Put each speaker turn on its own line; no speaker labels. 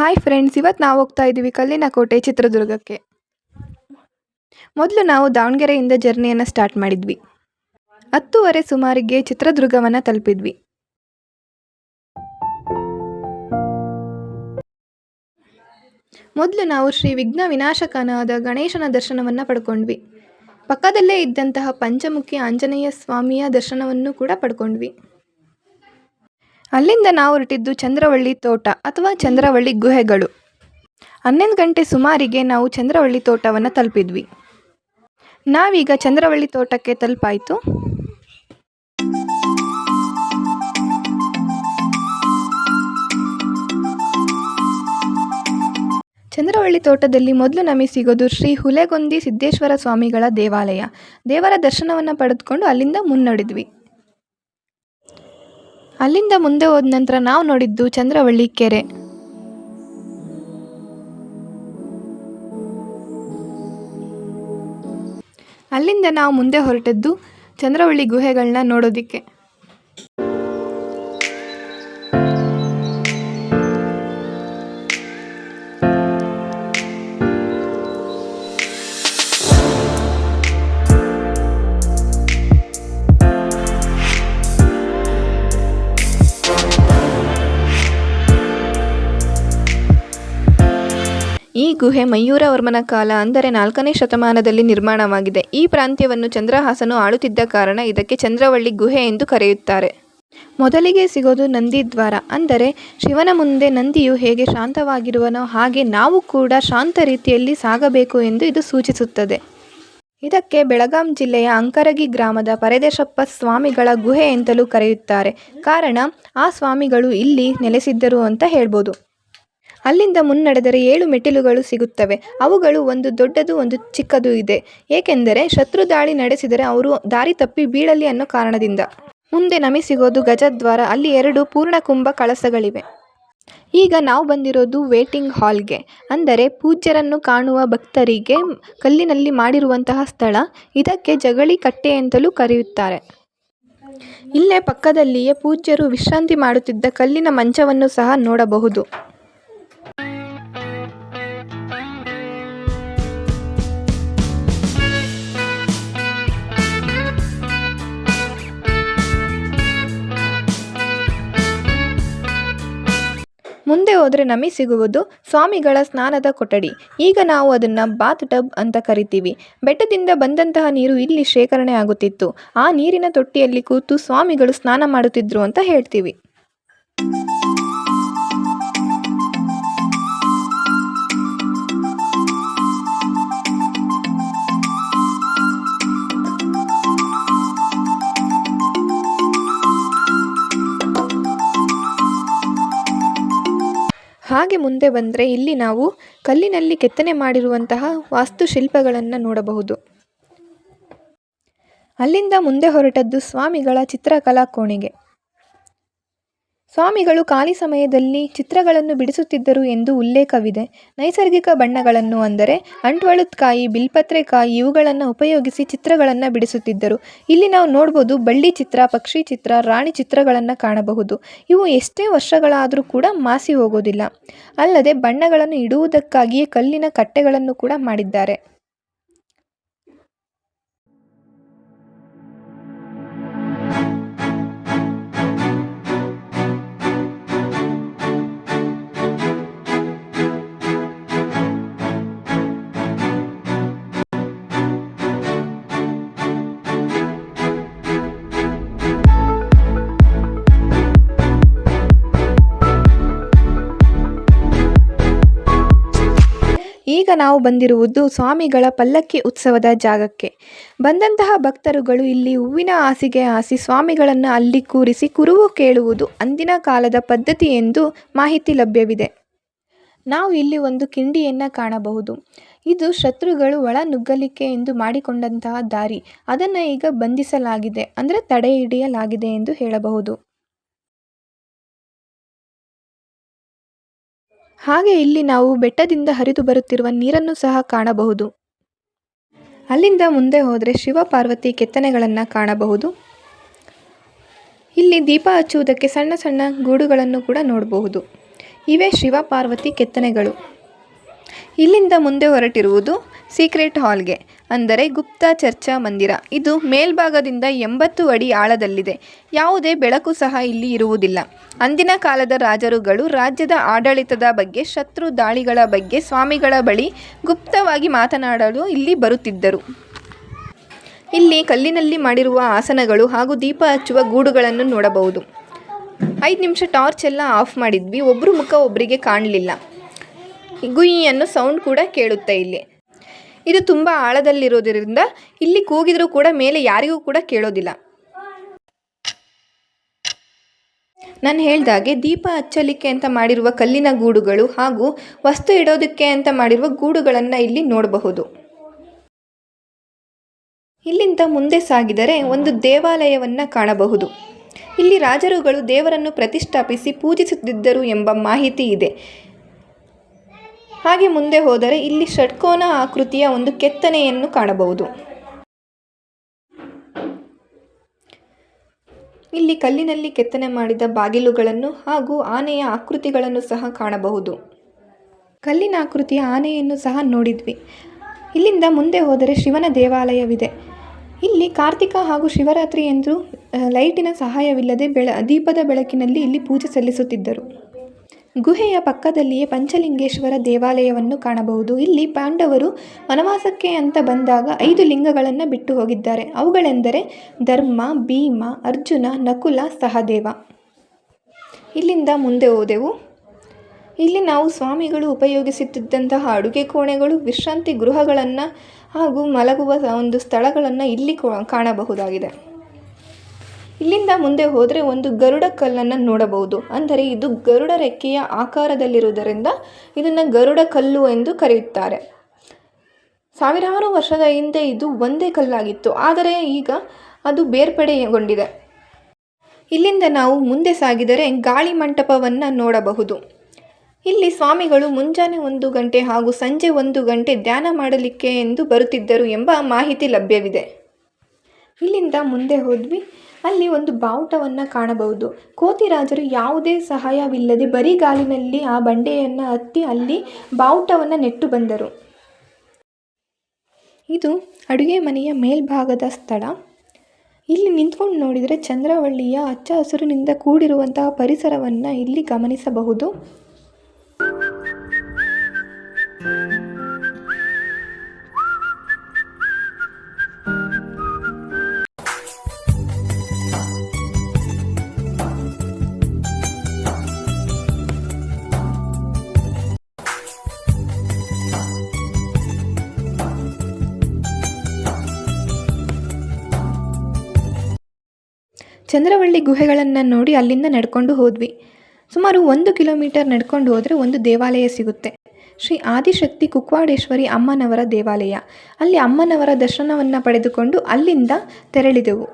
Hi friends ಇವತ್ತು ನಾವು ಹೋಗ್ತಾ ಇದ್ದೀವಿ ಕಲ್ಲಿನ ಕೋಟೆ ಚಿತ್ರದುರ್ಗಕ್ಕೆ. ಮೊದಲು ನಾವು ದಾವಣಗೆರೆಯಿಂದ ಜರ್ನಿಯನ್ನು ಸ್ಟಾರ್ಟ್ ಮಾಡಿದ್ವಿ. ಹತ್ತುವರೆ ಸುಮಾರಿಗೆ ಚಿತ್ರದುರ್ಗವನ್ನು ತಲುಪಿದ್ವಿ. ಮೊದಲು ನಾವು ಶ್ರೀ ವಿಘ್ನ ವಿನಾಶಕನಾದ ಗಣೇಶನ ದರ್ಶನವನ್ನು ಪಡ್ಕೊಂಡ್ವಿ. ಪಕ್ಕದಲ್ಲೇ ಇದ್ದಂತಹ ಪಂಚಮುಖಿ ಆಂಜನೇಯ ಸ್ವಾಮಿಯ ದರ್ಶನವನ್ನು ಕೂಡ ಪಡ್ಕೊಂಡ್ವಿ. ಅಲ್ಲಿಂದ ನಾವು ಹೊರಟಿದ್ದು ಚಂದ್ರವಳ್ಳಿ ತೋಟ ಅಥವಾ ಚಂದ್ರವಳ್ಳಿ ಗುಹೆಗಳು. ಹನ್ನೊಂದು ಗಂಟೆ ಸುಮಾರಿಗೆ ನಾವು ಚಂದ್ರವಳ್ಳಿ ತೋಟವನ್ನು ತಲುಪಿದ್ವಿ. ನಾವೀಗ ಚಂದ್ರವಳ್ಳಿ ತೋಟಕ್ಕೆ ತಲುಪಾಯಿತು. ಚಂದ್ರವಳ್ಳಿ ತೋಟದಲ್ಲಿ ಮೊದಲು ನಮಗೆ ಸಿಗೋದು ಶ್ರೀ ಹುಲೆಗೊಂದಿ ಸಿದ್ದೇಶ್ವರ ಸ್ವಾಮಿಗಳ ದೇವಾಲಯ. ದೇವರ ದರ್ಶನವನ್ನು ಪಡೆದುಕೊಂಡು ಅಲ್ಲಿಂದ ಮುನ್ನಡೆದ್ವಿ. ಅಲ್ಲಿಂದ ಮುಂದೆ ಹೋದ ನಂತರ ನಾವು ನೋಡಿದ್ದು ಚಂದ್ರವಳ್ಳಿ ಕೆರೆ. ಅಲ್ಲಿಂದ ನಾವು ಮುಂದೆ ಹೊರಟದ್ದು ಚಂದ್ರವಳ್ಳಿ ಗುಹೆಗಳನ್ನ ನೋಡೋದಕ್ಕೆ. ಗುಹೆ ಮಯೂರವರ್ಮನ ಕಾಲ ಅಂದರೆ ನಾಲ್ಕನೇ ಶತಮಾನದಲ್ಲಿ ನಿರ್ಮಾಣವಾಗಿದೆ. ಈ ಪ್ರಾಂತ್ಯವನ್ನು ಚಂದ್ರಹಾಸನು ಆಳುತ್ತಿದ್ದ ಕಾರಣ ಇದಕ್ಕೆ ಚಂದ್ರವಳ್ಳಿ ಗುಹೆ ಎಂದು ಕರೆಯುತ್ತಾರೆ. ಮೊದಲಿಗೆ ಸಿಗೋದು ನಂದಿದ್ವಾರ ಅಂದರೆ ಶಿವನ ಮುಂದೆ ನಂದಿಯು ಹೇಗೆ ಶಾಂತವಾಗಿರುವನೋ ಹಾಗೆ ನಾವು ಕೂಡ ಶಾಂತ ರೀತಿಯಲ್ಲಿ ಸಾಗಬೇಕು ಎಂದು ಇದು ಸೂಚಿಸುತ್ತದೆ. ಇದಕ್ಕೆ ಬೆಳಗಾಂ ಜಿಲ್ಲೆಯ ಅಂಕರಗಿ ಗ್ರಾಮದ ಪರದೇಶಪ್ಪ ಸ್ವಾಮಿಗಳ ಗುಹೆ ಅಂತಲೂ ಕರೆಯುತ್ತಾರೆ. ಕಾರಣ, ಆ ಸ್ವಾಮಿಗಳು ಇಲ್ಲಿ ನೆಲೆಸಿದ್ದರು ಅಂತ ಹೇಳ್ಬೋದು. ಅಲ್ಲಿಂದ ಮುನ್ನಡೆದರೆ ಏಳು ಮೆಟ್ಟಿಲುಗಳು ಸಿಗುತ್ತವೆ. ಅವುಗಳು ಒಂದು ದೊಡ್ಡದು, ಒಂದು ಚಿಕ್ಕದು ಇದೆ. ಏಕೆಂದರೆ ಶತ್ರು ದಾಳಿ ನಡೆಸಿದರೆ ಅವರು ದಾರಿ ತಪ್ಪಿ ಬೀಳಲಿ ಅನ್ನೋ ಕಾರಣದಿಂದ. ಮುಂದೆ ನಮಗೆ ಸಿಗೋದು ಗಜದ್ವಾರ. ಅಲ್ಲಿ ಎರಡು ಪೂರ್ಣಕುಂಭ ಕಳಸಗಳಿವೆ. ಈಗ ನಾವು ಬಂದಿರೋದು ವೇಟಿಂಗ್ ಹಾಲ್ಗೆ. ಅಂದರೆ ಪೂಜ್ಯರನ್ನು ಕಾಣುವ ಭಕ್ತರಿಗೆ ಕಲ್ಲಿನಲ್ಲಿ ಮಾಡಿರುವಂತಹ ಸ್ಥಳ. ಇದಕ್ಕೆ ಜಗಳಿ ಕಟ್ಟೆ ಅಂತಲೂ ಕರೆಯುತ್ತಾರೆ. ಇಲ್ಲೇ ಪಕ್ಕದಲ್ಲಿಯೇ ಪೂಜ್ಯರು ವಿಶ್ರಾಂತಿ ಮಾಡುತ್ತಿದ್ದ ಕಲ್ಲಿನ ಮಂಚವನ್ನು ಸಹ ನೋಡಬಹುದು. ಮುಂದೆ ಹೋದರೆ ನಮಗೆ ಸಿಗುವುದು ಸ್ವಾಮಿಗಳ ಸ್ನಾನದ ಕೊಠಡಿ. ಈಗ ನಾವು ಅದನ್ನು ಬಾತ್ ಟಬ್ ಅಂತ ಕರಿತೀವಿ. ಬೆಟ್ಟದಿಂದ ಬಂದಂತಹ ನೀರು ಇಲ್ಲಿ ಶೇಖರಣೆ ಆಗುತ್ತಿತ್ತು. ಆ ನೀರಿನ ತೊಟ್ಟಿಯಲ್ಲಿ ಕೂತು ಸ್ವಾಮಿಗಳು ಸ್ನಾನ ಮಾಡುತ್ತಿದ್ರು ಅಂತ ಹೇಳ್ತೀವಿ. ಹಾಗೆ ಮುಂದೆ ಬಂದರೆ ಇಲ್ಲಿ ನಾವು ಕಲ್ಲಿನಲ್ಲಿ ಕೆತ್ತನೆ ಮಾಡಿರುವಂತಹ ವಾಸ್ತುಶಿಲ್ಪಗಳನ್ನು ನೋಡಬಹುದು. ಅಲ್ಲಿಂದ ಮುಂದೆ ಹೊರಟದ್ದು ಸ್ವಾಮಿಗಳ ಚಿತ್ರಕಲಾ ಕೋಣೆಗೆ. ಸ್ವಾಮಿಗಳು ಖಾಲಿ ಸಮಯದಲ್ಲಿ ಚಿತ್ರಗಳನ್ನು ಬಿಡಿಸುತ್ತಿದ್ದರು ಎಂದು ಉಲ್ಲೇಖವಿದೆ. ನೈಸರ್ಗಿಕ ಬಣ್ಣಗಳನ್ನು ಅಂದರೆ ಅಂಟ್ವಳುತ್ಕಾಯಿ ಬಿಲ್ಪತ್ರೆಕಾಯಿ ಇವುಗಳನ್ನು ಉಪಯೋಗಿಸಿ ಚಿತ್ರಗಳನ್ನು ಬಿಡಿಸುತ್ತಿದ್ದರು. ಇಲ್ಲಿ ನಾವು ನೋಡ್ಬೋದು ಬಳ್ಳಿ ಚಿತ್ರ, ಪಕ್ಷಿ ಚಿತ್ರ, ರಾಣಿ ಚಿತ್ರಗಳನ್ನು ಕಾಣಬಹುದು. ಇವು ಎಷ್ಟೇ ವರ್ಷಗಳಾದರೂ ಕೂಡ ಮಾಸಿ ಹೋಗೋದಿಲ್ಲ. ಅಲ್ಲದೆ ಬಣ್ಣಗಳನ್ನು ಇಡುವುದಕ್ಕಾಗಿಯೇ ಕಲ್ಲಿನ ಕಟ್ಟೆಗಳನ್ನು ಕೂಡ ಮಾಡಿದ್ದಾರೆ. ನಾವು ಬಂದಿರುವುದು ಸ್ವಾಮಿಗಳ ಪಲ್ಲಕ್ಕಿ ಉತ್ಸವದ ಜಾಗಕ್ಕೆ. ಬಂದಂತಹ ಭಕ್ತರುಗಳು ಇಲ್ಲಿ ಹೂವಿನ ಹಾಸಿಗೆ ಹಾಸಿ ಸ್ವಾಮಿಗಳನ್ನು ಅಲ್ಲಿ ಕೂರಿಸಿ ಕುರುವು ಕೇಳುವುದು ಅಂದಿನ ಕಾಲದ ಪದ್ಧತಿ ಎಂದು ಮಾಹಿತಿ ಲಭ್ಯವಿದೆ. ನಾವು ಇಲ್ಲಿ ಒಂದು ಕಿಂಡಿಯನ್ನು ಕಾಣಬಹುದು. ಇದು ಶತ್ರುಗಳು ಒಳ ನುಗ್ಗಲಿಕ್ಕೆ ಎಂದು ಮಾಡಿಕೊಂಡಂತಹ ದಾರಿ. ಅದನ್ನು ಈಗ ಬಂಧಿಸಲಾಗಿದೆ. ಅಂದರೆ ತಡೆ ಹಿಡಿಯಲಾಗಿದೆ ಎಂದು ಹೇಳಬಹುದು. ಹಾಗೆ ಇಲ್ಲಿ ನಾವು ಬೆಟ್ಟದಿಂದ ಹರಿದು ಬರುತ್ತಿರುವ ನೀರನ್ನು ಸಹ ಕಾಣಬಹುದು. ಅಲ್ಲಿಂದ ಮುಂದೆ ಹೋದರೆ ಶಿವ ಪಾರ್ವತಿ ಕೆತ್ತನೆಗಳನ್ನು ಕಾಣಬಹುದು. ಇಲ್ಲಿ ದೀಪ ಹಚ್ಚುವುದಕ್ಕೆ ಸಣ್ಣ ಸಣ್ಣ ಗೂಡುಗಳನ್ನು ಕೂಡ ನೋಡಬಹುದು. ಇವೆ ಶಿವ ಪಾರ್ವತಿ ಕೆತ್ತನೆಗಳು. ಇಲ್ಲಿಂದ ಮುಂದೆ ಹೊರಟಿರುವುದು ಸೀಕ್ರೆಟ್ ಹಾಲ್ಗೆ, ಅಂದರೆ ಗುಪ್ತ ಚರ್ಚಾ ಮಂದಿರ. ಇದು ಮೇಲ್ಭಾಗದಿಂದ ಎಂಬತ್ತು ಅಡಿ ಆಳದಲ್ಲಿದೆ. ಯಾವುದೇ ಬೆಳಕು ಸಹ ಇಲ್ಲಿ ಇರುವುದಿಲ್ಲ. ಅಂದಿನ ಕಾಲದ ರಾಜರುಗಳು ರಾಜ್ಯದ ಆಡಳಿತದ ಬಗ್ಗೆ, ಶತ್ರು ದಾಳಿಗಳ ಬಗ್ಗೆ, ಸ್ವಾಮಿಗಳ ಬಳಿ ಗುಪ್ತವಾಗಿ ಮಾತನಾಡಲು ಇಲ್ಲಿ ಬರುತ್ತಿದ್ದರು. ಇಲ್ಲಿ ಕಲ್ಲಿನಲ್ಲಿ ಮಾಡಿರುವ ಆಸನಗಳು ಹಾಗೂ ದೀಪ ಹಚ್ಚುವ ಗೂಡುಗಳನ್ನು ನೋಡಬಹುದು. ಐದು ನಿಮಿಷ ಟಾರ್ಚ್ ಎಲ್ಲ ಆಫ್ ಮಾಡಿದ್ವಿ. ಒಬ್ಬರು ಮುಖ ಒಬ್ಬರಿಗೆ ಕಾಣಲಿಲ್ಲ. ಗುಯಿಯನ್ನು ಸೌಂಡ್ ಕೂಡ ಕೇಳುತ್ತೆ ಇಲ್ಲಿ. ಇದು ತುಂಬ ಆಳದಲ್ಲಿರೋದ್ರಿಂದ ಇಲ್ಲಿ ಕೂಗಿದರೂ ಕೂಡ ಮೇಲೆ ಯಾರಿಗೂ ಕೂಡ ಕೇಳೋದಿಲ್ಲ. ನಾನು ಹೇಳ್ದಾಗೆ ದೀಪ ಹಚ್ಚಲಿಕ್ಕೆ ಅಂತ ಮಾಡಿರುವ ಕಲ್ಲಿನ ಗೂಡುಗಳು ಹಾಗೂ ವಸ್ತು ಇಡೋದಕ್ಕೆ ಅಂತ ಮಾಡಿರುವ ಗೂಡುಗಳನ್ನು ಇಲ್ಲಿ ನೋಡಬಹುದು. ಇಲ್ಲಿಂದ ಮುಂದೆ ಸಾಗಿದರೆ ಒಂದು ದೇವಾಲಯವನ್ನು ಕಾಣಬಹುದು. ಇಲ್ಲಿ ರಾಜರುಗಳು ದೇವರನ್ನು ಪ್ರತಿಷ್ಠಾಪಿಸಿ ಪೂಜಿಸುತ್ತಿದ್ದರು ಎಂಬ ಮಾಹಿತಿ ಇದೆ. ಹಾಗೆ ಮುಂದೆ ಹೋದರೆ ಇಲ್ಲಿ ಷಟ್ಕೋನ ಆಕೃತಿಯ ಒಂದು ಕೆತ್ತನೆಯನ್ನು ಕಾಣಬಹುದು. ಇಲ್ಲಿ ಕಲ್ಲಿನಲ್ಲಿ ಕೆತ್ತನೆ ಮಾಡಿದ ಬಾಗಿಲುಗಳನ್ನು ಹಾಗೂ ಆನೆಯ ಆಕೃತಿಗಳನ್ನು ಸಹ ಕಾಣಬಹುದು. ಕಲ್ಲಿನ ಆಕೃತಿಯ ಆನೆಯನ್ನು ಸಹ ನೋಡಿದ್ವಿ. ಇಲ್ಲಿಂದ ಮುಂದೆ ಹೋದರೆ ಶಿವನ ದೇವಾಲಯವಿದೆ. ಇಲ್ಲಿ ಕಾರ್ತಿಕ ಹಾಗೂ ಶಿವರಾತ್ರಿ ಎಂದು ಲೈಟಿನ ಸಹಾಯವಿಲ್ಲದೆ ಬೆಳ, ದೀಪದ ಬೆಳಕಿನಲ್ಲಿ ಇಲ್ಲಿ ಪೂಜೆ ಸಲ್ಲಿಸುತ್ತಿದ್ದರು. ಗುಹೆಯ ಪಕ್ಕದಲ್ಲಿಯೇ ಪಂಚಲಿಂಗೇಶ್ವರ ದೇವಾಲಯವನ್ನು ಕಾಣಬಹುದು. ಇಲ್ಲಿ ಪಾಂಡವರು ವನವಾಸಕ್ಕೆ ಅಂತ ಬಂದಾಗ ಐದು ಲಿಂಗಗಳನ್ನು ಬಿಟ್ಟು ಹೋಗಿದ್ದಾರೆ. ಅವುಗಳೆಂದರೆ ಧರ್ಮ, ಭೀಮ, ಅರ್ಜುನ, ನಕುಲ, ಸಹದೇವ. ಇಲ್ಲಿಂದ ಮುಂದೆ ಹೋದೆವು. ಇಲ್ಲಿ ನಾವು ಸ್ವಾಮಿಗಳು ಉಪಯೋಗಿಸುತ್ತಿದ್ದಂತಹ ಅಡುಗೆ ಕೋಣೆಗಳು, ವಿಶ್ರಾಂತಿ ಗೃಹಗಳನ್ನು ಹಾಗೂ ಮಲಗುವ ಒಂದು ಸ್ಥಳಗಳನ್ನು ಇಲ್ಲಿ ಕಾಣಬಹುದಾಗಿದೆ. ಇಲ್ಲಿಂದ ಮುಂದೆ ಹೋದರೆ ಒಂದು ಗರುಡ ಕಲ್ಲನ್ನು ನೋಡಬಹುದು. ಅಂದರೆ ಇದು ಗರುಡ ರೆಕ್ಕೆಯ ಆಕಾರದಲ್ಲಿರುವುದರಿಂದ ಇದನ್ನು ಗರುಡ ಕಲ್ಲು ಎಂದು ಕರೆಯುತ್ತಾರೆ. ಸಾವಿರಾರು ವರ್ಷದ ಹಿಂದೆ ಇದು ಒಂದೇ ಕಲ್ಲಾಗಿತ್ತು. ಆದರೆ ಈಗ ಅದು ಬೇರ್ಪಡೆಗೊಂಡಿದೆ. ಇಲ್ಲಿಂದ ನಾವು ಮುಂದೆ ಸಾಗಿದರೆ ಗಾಳಿ ಮಂಟಪವನ್ನು ನೋಡಬಹುದು. ಇಲ್ಲಿ ಸ್ವಾಮಿಗಳು ಮುಂಜಾನೆ ಒಂದು ಗಂಟೆ ಹಾಗೂ ಸಂಜೆ ಒಂದು ಗಂಟೆ ಧ್ಯಾನ ಮಾಡಲಿಕ್ಕೆ ಎಂದು ಬರುತ್ತಿದ್ದರು ಎಂಬ ಮಾಹಿತಿ ಲಭ್ಯವಿದೆ. ಇಲ್ಲಿಂದ ಮುಂದೆ ಹೋದ್ವಿ. ಅಲ್ಲಿ ಒಂದು ಬಾವುಟವನ್ನು ಕಾಣಬಹುದು. ಕೋತಿರಾಜರು ಯಾವುದೇ ಸಹಾಯವಿಲ್ಲದೆ ಬರಿಗಾಲಿನಲ್ಲಿ ಆ ಬಂಡೆಯನ್ನು ಹತ್ತಿ ಅಲ್ಲಿ ಬಾವುಟವನ್ನು ನೆಟ್ಟು ಬಂದರು. ಇದು ಅಡುಗೆ ಮನೆಯ ಮೇಲ್ಭಾಗದ ಸ್ಥಳ. ಇಲ್ಲಿ ನಿಂತ್ಕೊಂಡು ನೋಡಿದರೆ ಚಂದ್ರವಳ್ಳಿಯ ಹಚ್ಚ ಹಸಿರಿನಿಂದ ಕೂಡಿರುವಂತಹ ಪರಿಸರವನ್ನು ಇಲ್ಲಿ ಗಮನಿಸಬಹುದು. ಚಂದ್ರವಳ್ಳಿ ಗುಹೆಗಳನ್ನು ನೋಡಿ ಅಲ್ಲಿಂದ ನಡ್ಕೊಂಡು ಹೋದ್ವಿ. ಸುಮಾರು ಒಂದು ಕಿಲೋಮೀಟರ್ ನಡ್ಕೊಂಡು ಹೋದರೆ ಒಂದು ದೇವಾಲಯ ಸಿಗುತ್ತೆ. ಶ್ರೀ ಆದಿಶಕ್ತಿ ಕುಕ್ವಾಡೇಶ್ವರಿ ಅಮ್ಮನವರ ದೇವಾಲಯ. ಅಲ್ಲಿ ಅಮ್ಮನವರ ದರ್ಶನವನ್ನು ಪಡೆದುಕೊಂಡು ಅಲ್ಲಿಂದ ತೆರಳಿದೆವು.